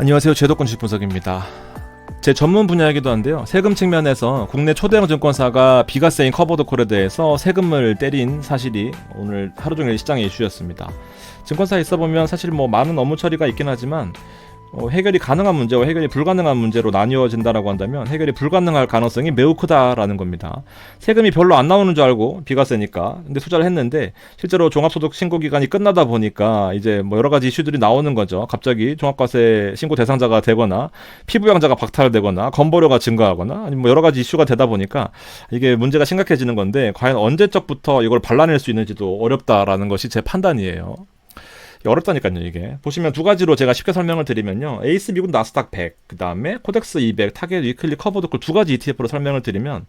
안녕하세요. 제도권 주식 분석입니다. 제 전문 분야이기도 한데요. 세금 측면에서 국내 초대형 증권사가 비과세인 커버드콜에 대해서 세금을 때린 사실이 오늘 하루 종일 시장의 이슈였습니다. 증권사에 있어 보면 사실 뭐 많은 업무 처리가 있긴 하지만 어, 해결이 가능한 문제와 해결이 불가능한 문제로 나뉘어진다라고 한다면 해결이 불가능할 가능성이 매우 크다라는 겁니다. 세금이 별로 안 나오는 줄 알고 비과세니까 근데 투자를 했는데 실제로 종합소득 신고 기간이 끝나다 보니까 이제 뭐 여러 가지 이슈들이 나오는 거죠. 갑자기 종합과세 신고 대상자가 되거나 피부양자가 박탈되거나 건보료가 증가하거나 아니면 뭐 여러 가지 이슈가 되다 보니까 이게 문제가 심각해지는 건데 과연 언제적부터 이걸 발라낼 수 있는지도 어렵다라는 것이 제 판단이에요. 어렵다니까요 이게 보시면 두 가지로 제가 쉽게 설명을 드리면요 에이스 미국 나스닥 100 그다음에 코덱스 200 타겟 위클리 커버드콜 두 가지 ETF로 설명을 드리면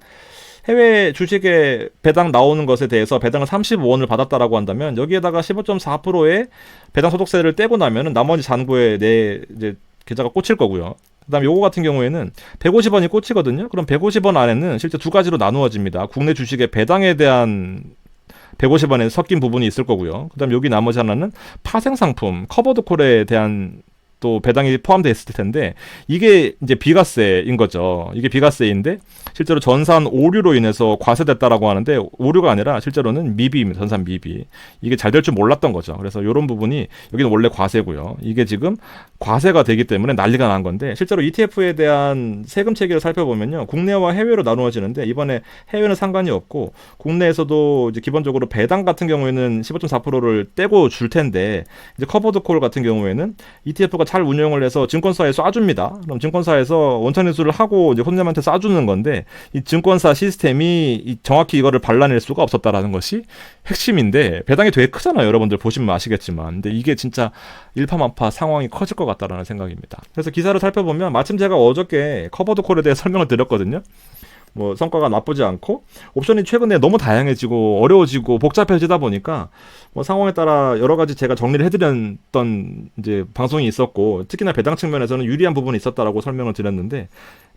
해외 주식에 배당 나오는 것에 대해서 배당을 35원을 받았다라고 한다면 여기에다가 15.4%의 배당 소득세를 떼고 나면은 나머지 잔고에 내 이제 계좌가 꽂힐 거고요. 그다음 요거 같은 경우에는 150원이 꽂히거든요. 그럼 150원 안에는 실제 두 가지로 나누어집니다. 국내 주식의 배당에 대한 150원에 섞인 부분이 있을 거고요. 그다음 여기 나머지 하나는 파생 상품 커버드 콜에 대한 또 배당이 포함되어 있을 텐데 이게 이제 비과세인 거죠. 이게 비과세인데 실제로 전산 오류로 인해서 과세됐다라고 하는데 오류가 아니라 실제로는 미비입니다. 전산 미비. 이게 잘 될 줄 몰랐던 거죠. 그래서 이런 부분이 여기는 원래 과세고요. 이게 지금 과세가 되기 때문에 난리가 난 건데 실제로 ETF에 대한 세금 체계를 살펴보면요. 국내와 해외로 나누어지는데 이번에 해외는 상관이 없고 국내에서도 이제 기본적으로 배당 같은 경우에는 15.4%를 떼고 줄 텐데 이제 커버드 콜 같은 경우에는 ETF가 잘 운영을 해서 증권사에 쏴줍니다. 그럼 증권사에서 원천 인수를 하고 이제 혼자한테 쏴주는 건데 이 증권사 시스템이 정확히 이거를 발라낼 수가 없었다라는 것이 핵심인데 배당이 되게 크잖아요. 여러분들 보시면 아시겠지만. 근데 이게 진짜 일파만파 상황이 커질 것 같다라는 생각입니다. 그래서 기사를 살펴보면 마침 제가 어저께 커버드 콜에 대해 설명을 드렸거든요. 뭐 성과가 나쁘지 않고 옵션이 최근에 너무 다양해지고 어려워지고 복잡해지다 보니까 뭐 상황에 따라 여러 가지 제가 정리를 해드렸던 이제 방송이 있었고 특히나 배당 측면에서는 유리한 부분이 있었다라고 설명을 드렸는데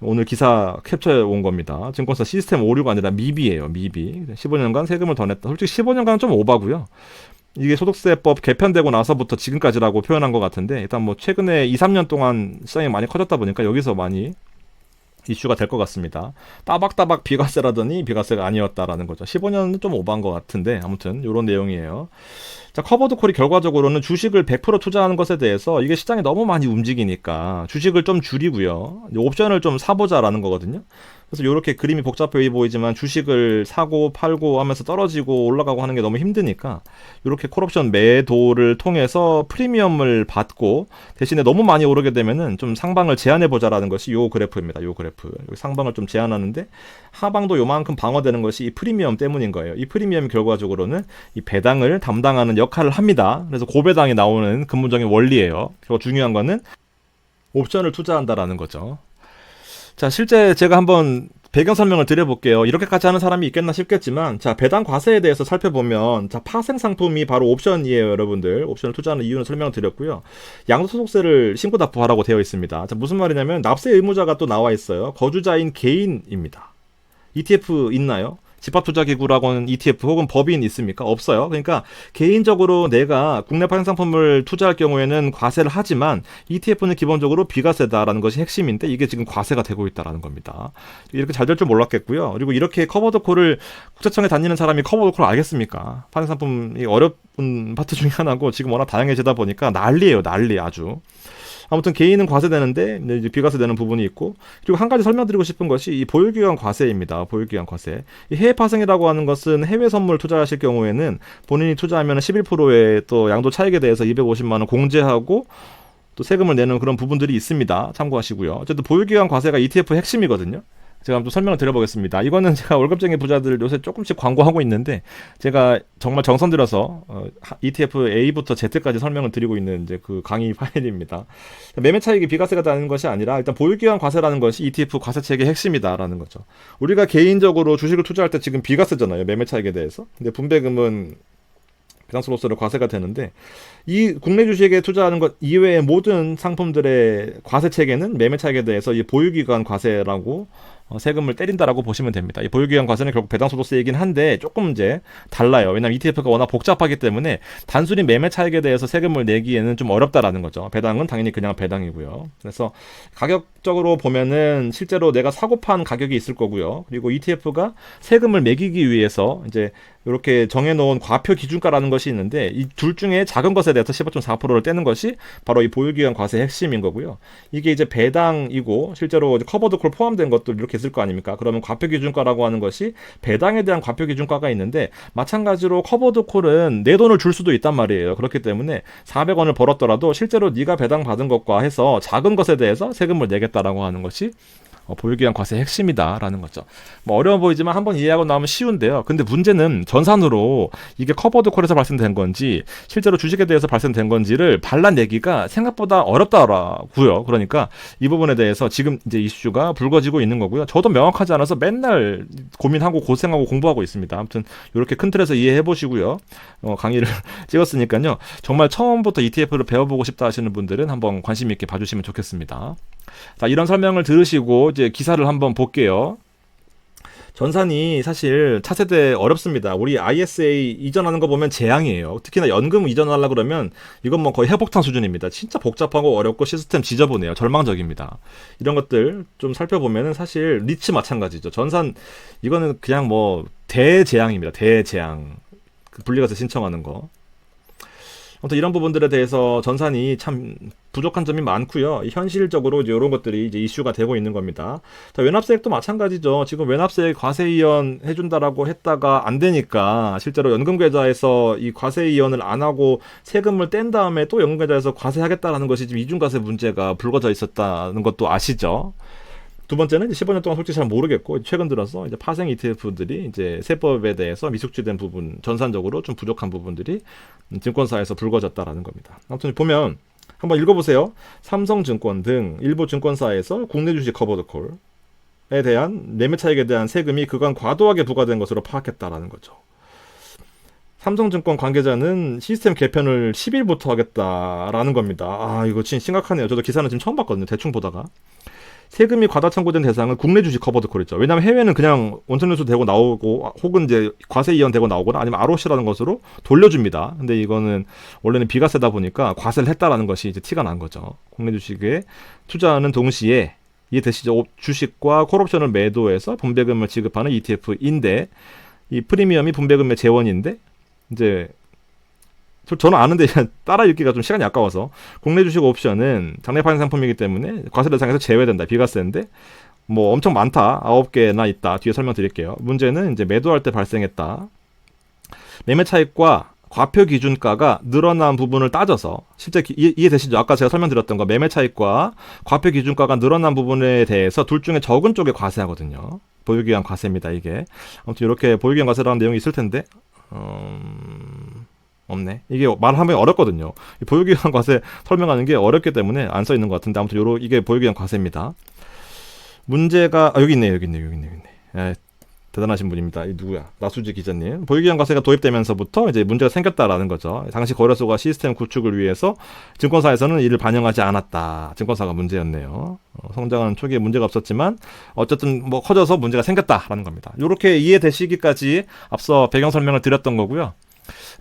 오늘 기사 캡처해 온 겁니다. 증권사 시스템 오류가 아니라 미비예요. 미비. 15년간 세금을 더 냈다. 솔직히 15년간은 좀 오바고요. 이게 소득세법 개편되고 나서부터 지금까지라고 표현한 것 같은데 일단 뭐 최근에 2, 3년 동안 시장이 많이 커졌다 보니까 여기서 많이 이슈가 될 것 같습니다. 따박따박 비과세라더니 비과세가 아니었다라는 거죠. 15년은 좀 오버한 것 같은데 아무튼 이런 내용이에요. 자 커버드 콜이 결과적으로는 주식을 100% 투자하는 것에 대해서 이게 시장이 너무 많이 움직이니까 주식을 좀 줄이고요. 옵션을 좀 사보자라는 거거든요. 그래서 이렇게 그림이 복잡해 보이지만 주식을 사고 팔고 하면서 떨어지고 올라가고 하는 게 너무 힘드니까 이렇게 콜옵션 매도를 통해서 프리미엄을 받고 대신에 너무 많이 오르게 되면은 좀 상방을 제한해 보자라는 것이 요 그래프입니다. 요 그래프. 여기 상방을 좀 제한하는데 하방도 요만큼 방어되는 것이 이 프리미엄 때문인 거예요. 이 프리미엄 결과적으로는 이 배당을 담당하는 역할을 합니다. 그래서 고배당이 나오는 근본적인 원리예요. 그리고 중요한 거는 옵션을 투자한다라는 거죠. 자, 실제 제가 한번 배경 설명을 드려볼게요. 이렇게까지 하는 사람이 있겠나 싶겠지만, 자, 배당 과세에 대해서 살펴보면, 자, 파생 상품이 바로 옵션이에요, 여러분들. 옵션을 투자하는 이유는 설명을 드렸고요. 양도소득세를 신고 납부하라고 되어 있습니다. 자, 무슨 말이냐면, 납세 의무자가 또 나와 있어요. 거주자인 개인입니다. ETF 있나요? 집합투자기구라고는 ETF 혹은 법인 있습니까? 없어요. 그러니까 개인적으로 내가 국내 파생 상품을 투자할 경우에는 과세를 하지만 ETF는 기본적으로 비과세다라는 것이 핵심인데 이게 지금 과세가 되고 있다라는 겁니다. 이렇게 잘 될 줄 몰랐겠고요. 그리고 이렇게 커버드콜을 국세청에 다니는 사람이 커버드콜 알겠습니까? 파생 상품이 어려운 파트 중에 하나고 지금 워낙 다양해지다 보니까 난리예요, 난리 아주. 아무튼 개인은 과세되는데 이제 비과세되는 부분이 있고 그리고 한 가지 설명드리고 싶은 것이 이 보유기간 과세입니다. 보유기간 과세. 이 해외 파생이라고 하는 것은 해외 선물 투자하실 경우에는 본인이 투자하면 11%의 또 양도 차익에 대해서 250만 원 공제하고 또 세금을 내는 그런 부분들이 있습니다. 참고하시고요. 어쨌든 보유기간 과세가 ETF 핵심이거든요. 제가 한번 설명을 드려보겠습니다. 이거는 제가 월급쟁이 부자들 요새 조금씩 광고하고 있는데 제가 정말 정성 들여서 어, ETF A부터 Z까지 설명을 드리고 있는 이제 그 강의 파일입니다. 매매 차익이 비과세가 되는 것이 아니라 일단 보유기간 과세라는 것이 ETF 과세 체계의 핵심이다라는 거죠. 우리가 개인적으로 주식을 투자할 때 지금 비과세잖아요. 매매 차익에 대해서. 근데 분배금은 배당수로서 과세가 되는데 이 국내 주식에 투자하는 것 이외의 모든 상품들의 과세 체계는 매매 차익에 대해서 이 보유기간 과세라고 어, 세금을 때린다라고 보시면 됩니다. 이 보유기간 과세는 결국 배당소득세이긴 한데 조금 이제 달라요. 왜냐하면 ETF가 워낙 복잡하기 때문에 단순히 매매 차익에 대해서 세금을 내기에는 좀 어렵다라는 거죠. 배당은 당연히 그냥 배당이고요. 그래서 가격 적으로 보면은 실제로 내가 사고 판 가격이 있을 거고요. 그리고 ETF가 세금을 매기기 위해서 이제 이렇게 정해놓은 과표 기준가라는 것이 있는데 이 둘 중에 작은 것에 대해서 15.4%를 떼는 것이 바로 이 보유기간 과세의 핵심인 거고요. 이게 이제 배당이고 실제로 커버드 콜 포함된 것도 이렇게 있을 거 아닙니까? 그러면 과표 기준가라고 하는 것이 배당에 대한 과표 기준가가 있는데 마찬가지로 커버드 콜은 내 돈을 줄 수도 있단 말이에요. 그렇기 때문에 400원을 벌었더라도 실제로 네가 배당 받은 것과 해서 작은 것에 대해서 세금을 내겠다 라고 하는 것이 어, 보유기간 과세 핵심이다라는 거죠. 뭐 어려워 보이지만 한번 이해하고 나오면 쉬운데요. 근데 문제는 전산으로 이게 커버드 콜에서 발생된 건지 실제로 주식에 대해서 발생된 건지를 발라내기가 생각보다 어렵다라고요. 그러니까 이 부분에 대해서 지금 이제 이슈가 불거지고 있는 거고요. 저도 명확하지 않아서 맨날 고민하고 고생하고 공부하고 있습니다. 아무튼 이렇게 큰 틀에서 이해해 보시고요. 어, 강의를 찍었으니까요. 정말 처음부터 ETF를 배워보고 싶다 하시는 분들은 한번 관심 있게 봐주시면 좋겠습니다. 자, 이런 설명을 들으시고 이제 기사를 한번 볼게요. 전산이 사실 차세대 어렵습니다. 우리 ISA 이전하는 거 보면 재앙이에요. 특히나 연금 이전하려 그러면 이건 뭐 거의 해복탕 수준입니다. 진짜 복잡하고 어렵고 시스템 지저분해요. 절망적입니다. 이런 것들 좀 살펴보면은 사실 리츠 마찬가지죠. 전산 이거는 그냥 뭐 대재앙입니다. 대재앙. 그 분리가서 신청하는 거. 아무튼 이런 부분들에 대해서 전산이 참 부족한 점이 많고요. 현실적으로 이제 이런 것들이 이제 이슈가 되고 있는 겁니다. 자, 외납세액도 마찬가지죠. 지금 외납세액 과세 이연 해준다라고 했다가 안 되니까 실제로 연금 계좌에서 이 과세 이연을 안 하고 세금을 뗀 다음에 또 연금 계좌에서 과세하겠다라는 것이 지금 이중과세 문제가 불거져 있었다는 것도 아시죠? 두 번째는 이제 15년 동안 솔직히 잘 모르겠고 최근 들어서 이제 파생 ETF들이 이제 세법에 대해서 미숙지된 부분 전산적으로 좀 부족한 부분들이 증권사에서 불거졌다라는 겁니다. 아무튼 보면 한번 읽어보세요. 삼성증권 등 일부 증권사에서 국내 주식 커버드콜에 대한 매매 차익에 대한 세금이 그간 과도하게 부과된 것으로 파악했다라는 거죠. 삼성증권 관계자는 시스템 개편을 10일부터 하겠다라는 겁니다. 아 이거 진짜 심각하네요. 저도 기사는 지금 처음 봤거든요. 대충 보다가. 세금이 과다 청구된 대상은 국내 주식 커버드 콜이죠. 왜냐하면 해외는 그냥 원천 뉴스 되고 나오고 혹은 이제 과세 이연 되고 나오거나 아니면 ROC라는 것으로 돌려줍니다. 근데 이거는 원래는 비과세다 보니까 과세를 했다라는 것이 이제 티가 난 거죠. 국내 주식에 투자하는 동시에 이해되시죠? 주식과 콜옵션을 매도해서 분배금을 지급하는 ETF인데 이 프리미엄이 분배금의 재원인데 이제 저는 아는데 따라 읽기가 좀 시간이 아까워서 국내 주식 옵션은 장래 파생 상품이기 때문에 과세 대상에서 제외된다. 비과세인데 뭐 엄청 많다. 아홉 개나 있다. 뒤에 설명드릴게요. 문제는 이제 매도할 때 발생했다. 매매 차익과 과표 기준가가 늘어난 부분을 따져서 실제 이해, 이해되시죠? 아까 제가 설명드렸던 거 매매 차익과 과표 기준가가 늘어난 부분에 대해서 둘 중에 적은 쪽에 과세하거든요. 보유기간 과세입니다. 이게 아무튼 이렇게 보유기간 과세라는 내용이 있을 텐데 음... 없네. 이게 말하면 어렵거든요. 보유기간 과세 설명하는 게 어렵기 때문에 안 써 있는 것 같은데 아무튼 요로 이게 보유기간 과세입니다. 문제가 아, 여기 있네 여기 있네 여기 있네 여기 있네. 에, 대단하신 분입니다. 이 누구야? 나수지 기자님. 보유기간 과세가 도입되면서부터 이제 문제가 생겼다라는 거죠. 당시 거래소가 시스템 구축을 위해서 증권사에서는 이를 반영하지 않았다. 증권사가 문제였네요. 어, 성장하는 초기에 문제가 없었지만 어쨌든 뭐 커져서 문제가 생겼다라는 겁니다. 이렇게 이해되시기까지 앞서 배경 설명을 드렸던 거고요.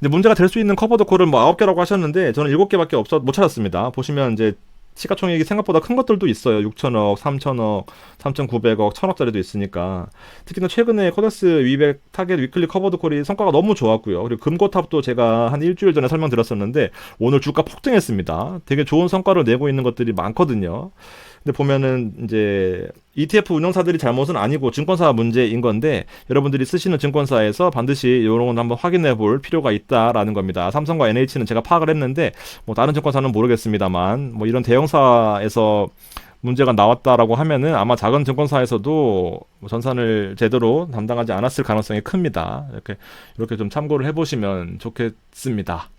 근데 문제가 될 수 있는 커버드 콜은 뭐 아홉 개라고 하셨는데 저는 일곱 개밖에 없어 못 찾았습니다. 보시면 이제 시가총액이 생각보다 큰 것들도 있어요. 6천억, 3천억, 3,900억, 1천억짜리도 있으니까. 특히나 최근에 코더스 위백 타겟 위클리 커버드 콜이 성과가 너무 좋았고요. 그리고 금고탑도 제가 한 일주일 전에 설명드렸었는데 오늘 주가 폭등했습니다. 되게 좋은 성과를 내고 있는 것들이 많거든요. 근데 보면은 이제 ETF 운영사들이 잘못은 아니고 증권사 문제인 건데 여러분들이 쓰시는 증권사에서 반드시 이런 건 한번 확인해 볼 필요가 있다라는 겁니다. 삼성과 NH는 제가 파악을 했는데 뭐 다른 증권사는 모르겠습니다만 뭐 이런 대형사에서 문제가 나왔다라고 하면은 아마 작은 증권사에서도 전산을 제대로 담당하지 않았을 가능성이 큽니다. 이렇게 이렇게 좀 참고를 해보시면 좋겠습니다.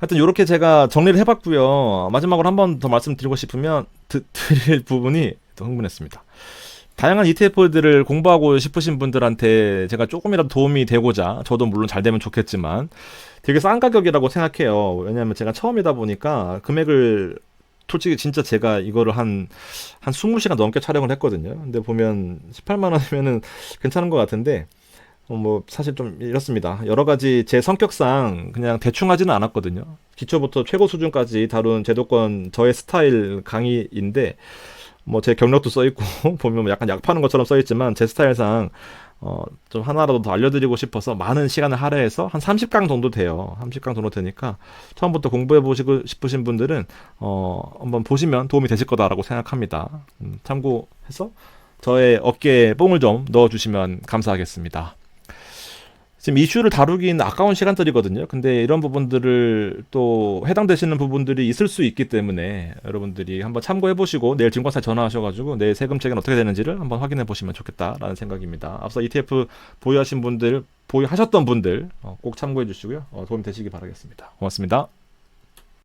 하여튼 이렇게 제가 정리를 해봤고요. 마지막으로 한 번 더 말씀드리고 싶으면 드, 드릴 부분이 더 흥분했습니다. 다양한 ETF들을 공부하고 싶으신 분들한테 제가 조금이라도 도움이 되고자 저도 물론 잘 되면 좋겠지만 되게 싼 가격이라고 생각해요. 왜냐하면 제가 처음이다 보니까 금액을 솔직히 진짜 제가 이거를 한, 한 20시간 넘게 촬영을 했거든요. 근데 보면 18만 원이면은 괜찮은 것 같은데, 어, 뭐, 사실 좀 이렇습니다. 여러 가지 제 성격상 그냥 대충 하지는 않았거든요. 기초부터 최고 수준까지 다룬 제도권 저의 스타일 강의인데, 뭐 제 경력도 써 있고, 보면 약간 약 파는 것처럼 써 있지만, 제 스타일상 어, 좀 하나라도 더 알려드리고 싶어서 많은 시간을 할애해서 한 30강 정도 돼요. 30강 정도 되니까 처음부터 공부해 보시고 싶으신 분들은 어, 한번 보시면 도움이 되실 거다라고 생각합니다. 음, 참고해서 저의 어깨에 뽕을 좀 넣어주시면 감사하겠습니다. 지금 이슈를 다루긴 아까운 시간들이거든요. 근데 이런 부분들을 또 해당되시는 부분들이 있을 수 있기 때문에 여러분들이 한번 참고해 보시고 내일 증권사에 전화하셔가지고 내 세금 체계는 어떻게 되는지를 한번 확인해 보시면 좋겠다라는 생각입니다. 앞서 ETF 보유하신 분들, 보유하셨던 분들 어, 꼭 참고해 주시고요. 어, 도움 되시기 바라겠습니다. 고맙습니다.